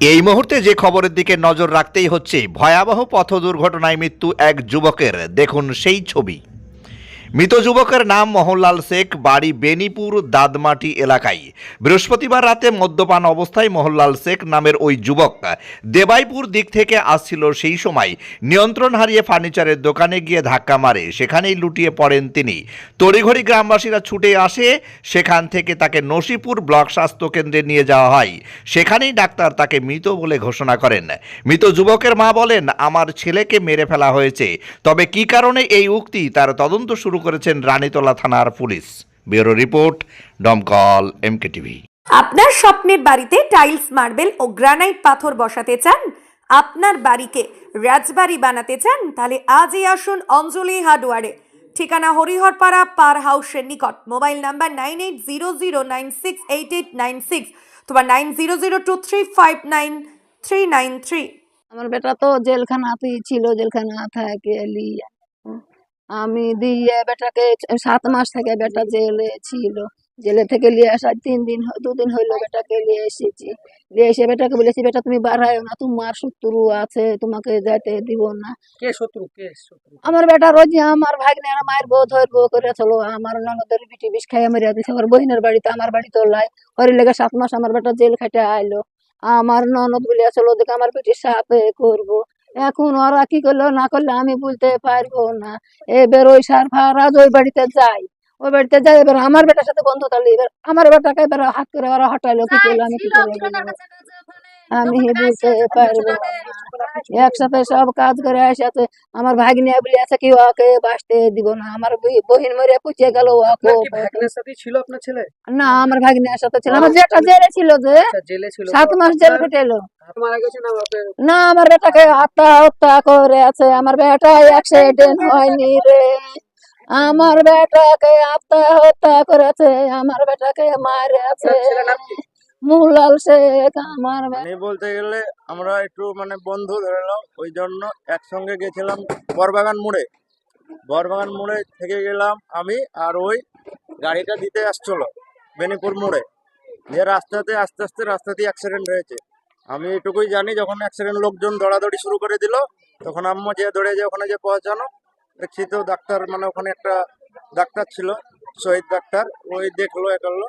এই মুহূর্তে যে খবরের দিকে নজর রাখতেই হচ্ছে, ভয়াবহ পথ দুর্ঘটনায় মৃত্যু এক যুবকের। দেখুন সেই ছবি। মৃত যুবকের নাম মোহনলাল শেখ, বাড়ি বেনিপুর দাদমাটি এলাকায়। বৃহস্পতিবার রাতে মদ্যপান অবস্থায় মোহনলাল শেখ নামের ওই যুবক দেবাইপুর দিক থেকে আসছিল সেই সময়। নিয়ন্ত্রণ হারিয়ে ফার্নিচারের দোকানে গিয়ে ধাক্কা মারে, সেখানেই লুটিয়ে পড়েন তিনি। তড়িঘড়ি গ্রামবাসীরা ছুটে আসে, সেখান থেকে তাকে নসিপুর ব্লক স্বাস্থ্য কেন্দ্রে নিয়ে যাওয়া হয়। সেখানেই ডাক্তার তাকে মৃত বলে ঘোষণা করেন। মৃত যুবকের মা বলেন, আমার ছেলেকে মেরে ফেলা হয়েছে। তবে কি কারণে এই উক্তি? তার তদন্ত শুরু করেছেন রানীতলা থানার police. Bureau report Domkal MK TV আপনার স্বপ্নের বাড়িতে টাইলস মার্বেল ও গ্রানাইট পাথর বসাতে চান? আপনার বাড়িকে রাজবাড়ি বানাতে চান? তাহলে আজই আসুন অঞ্জলি হার্ডওয়ারে। ঠিকানা হরিহরপাড়া পার হাউসের নিকট। Mobile number nine eight zero zero nine six eight eight nine six তোমার nine zero zero two three five nine three nine three. আমার বেটা তো জেলখানাতেই ছিল জেলখানা থাকে লিয়ে আমি দিয়ে বেটাকে সাত মাস থেকে বেটা জেলে ছিল। জেলে থেকে নিয়ে আসা তিন দিন দুদিন হইল বেটাকে নিয়ে এসেছি। নিয়ে এসে বেটাকে বলেছি বেটা তুমি বাড়ায় না তোমার শত্রু আছে তোমাকে যেতে দিব না। কে শত্রু? কে শত্রু? আমার বেটা রোজ আমার ভাগ্নের মায়ের বউ ধরবো করে চলো। আমার ননদের বিটি বিষ খাইয়া মেরে দিছে আমার বহিনের বাড়িতে আমার বাড়িতে লাই। ওর লেগে সাত মাস আমার বেটা জেল খাটে আইলো। আমার ননদ বলিয়া চলো দেখে আমার বেটির সাথে করব। এখন ওরা কি করল? না করলে আমি বুঝতে পারব না। এবার ওই সার ফারাজ ওই বাড়িতে যাই ওই বাড়িতে যাই এবার আমার বেটার সাথে বন্ধু তাহলে এবার আমার বেটাকে এবার হাত করে ওরা হটাইলো কি করল আমি কি করব আমি বলতে পারব না। একসাথে সব কাজ করে একসাথে আমার ভাগ্নে বলে আছে কি ওকে বাঁচতে দিব না। আমার বহিন মরে পুচিয়ে গেল ওকে। ছিল আপনার ছেলে? না আমার ভাগ্নের সাথে ছিল আমার যেটা জেলে ছিল যে। আচ্ছা সাত মাস জেল কেটেলো না আমার বেটাকে আত্মহত্যা করে আছে আমার বেটা অ্যাক্সিডেন্ট হয়নি রে। আমার বেটাকে আত্মহত্যা করেছে। আমার বেটাকে মারে আছে শেখ আমার মানে বলতে গেলে আমরা একটু মানে বন্ধু ধরে নাও ওই জন্য একসঙ্গে গেছিলাম বরবাগান মোড়ে। বরবাগান মোড়ে থেকে গেলাম আমি আর ওই গাড়িটা দিতে আসছিল বেনিপুর মোড়ে। যে রাস্তাতে আস্তে আস্তে রাস্তাতে অ্যাক্সিডেন্ট হয়েছে। আমি এটুকুই জানি যখন অ্যাক্সিডেন্ট লোকজন দৌড়াদৌড়ি শুরু করে দিল তখন আম্মা যে দৌড়ে যে ওখানে যে পৌঁছানো দেখছি তো ডাক্তার মানে ওখানে একটা ডাক্তার ছিল শহীদ ডাক্তার ওই দেখল এ করল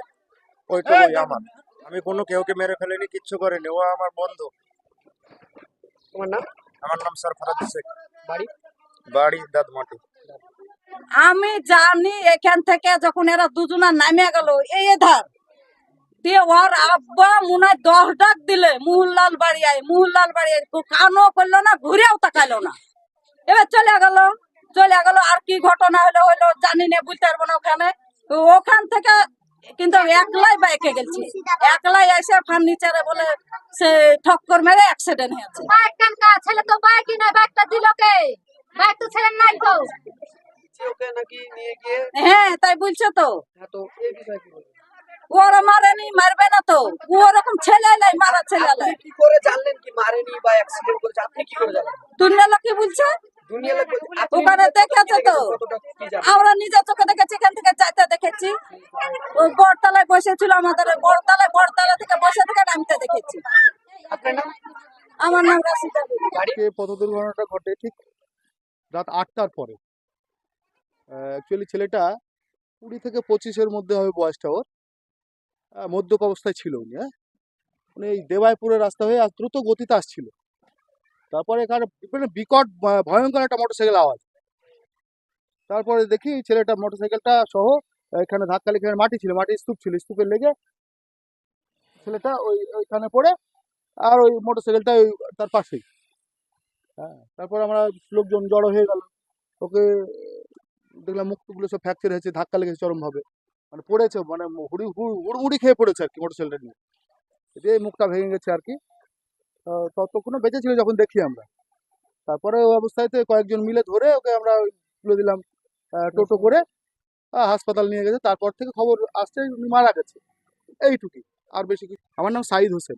ওইটুকুই আমার। আমি কোনো কেউকে মেরে ফেলিনি কিচ্ছু করিনি। ও আমার বন্ধু। তোমার নাম? আমার নাম সরফরাজ শেখ। বাড়ি? বাড়ি দাদমাটি আমি জানি এখান থেকে যখন এরা দুজনা নামে গেল এই ধার। দিয়ে ওর আব্বা মনে হয় দশ ডাক দিলে মুহুল্লাল বাড়ি আয় মুহুল্লাল বাড়ি আয় কো- কানও করল না ঘুরেও তাকাইলো না। এবার চলে গেল চলে গেল। আর কি ঘটনা হলো হলো জানি না বুঝতে পারব না ওখানে। ওখান থেকে কিন্তু একলাই বাইকে গেছি। একলাই এসে ফার্নিচারে বলে সে ঠক্কর মেরে অ্যাক্সিডেন্ট হয়েছে। বাইক কানকা ছেলে তো বাইকই নয় বাইকটা দিল কে? বাইক তো ছেলে নাই তো। হ্যাঁ তাই বলছে তো। হ্যাঁ? ওরা মারেনি মারবে না তো। ও ওরকম ছেলে নাই মারা ছেলে কি করে জানলেন কি মারেনি বা অ্যাক্সিডেন্ট করেছে? আপনি কি করে জানলেন? লোক কি বলছে? ওখানে দেখেছে তো। জানেন? আমরা নিজের চোখে দেখেছি এখান থেকে যাইতে দেখেছি। ওই বড়তলায় বসেছিল আমাদের ওই বড়তলায় বড়তলা থেকে বসে থেকে নামতে দেখেছি। আমার নাম রাশিদা। পথ দুর্ঘটনাটা ঘটে ঠিক রাত আটটার পরে। অ্যাকচুয়ালি ছেলেটা কুড়ি থেকে পঁচিশের মধ্যে হবে বয়সটা ওর। মদ্যপ অবস্থায় ছিল উনি হ্যাঁ? উনি এই দেবাইপুরের রাস্তা হয়ে আর দ্রুত গতিতে আসছিল। তারপরে এখানে বিকট ভয়ঙ্কর একটা মোটরসাইকেল আওয়াজ। তারপরে দেখি ছেলেটা মোটরসাইকেলটা সহ এখানে ধাক্কা এখানে মাটি ছিল মাটি স্তূপ ছিল, স্তূপের লেগে ছেলেটা ওই, ওইখানে পড়ে আর ওই মোটরসাইকেলটা ওই তার পাশেই। হ্যাঁ তারপর আমরা লোকজন জড়ো হয়ে গেল। ওকে দেখলাম মুখগুলো সব ফ্র্যাকচার হয়েছে, ধাক্কা লেগেছে চরমভাবে। মানে পড়েছে মানে হুড়ি, হুড়- খেয়ে পড়েছে আর কি মোটরসাইকেলটা নিয়ে। দিয়ে মুখটা ভেঙে গেছে আর কি। ততক্ষণও বেঁচে ছিল যখন দেখি আমরা। তারপরে ওই অবস্থাতে কয়েকজন মিলে ধরে ওকে আমরা তুলে দিলাম আহ, টোটো করে হাসপাতাল নিয়ে গেছে। তারপর থেকে খবর আসছে উনি মারা গেছে। এইটুকুই। আর বেশি কিছু আমার নাম সাইদ হোসেন।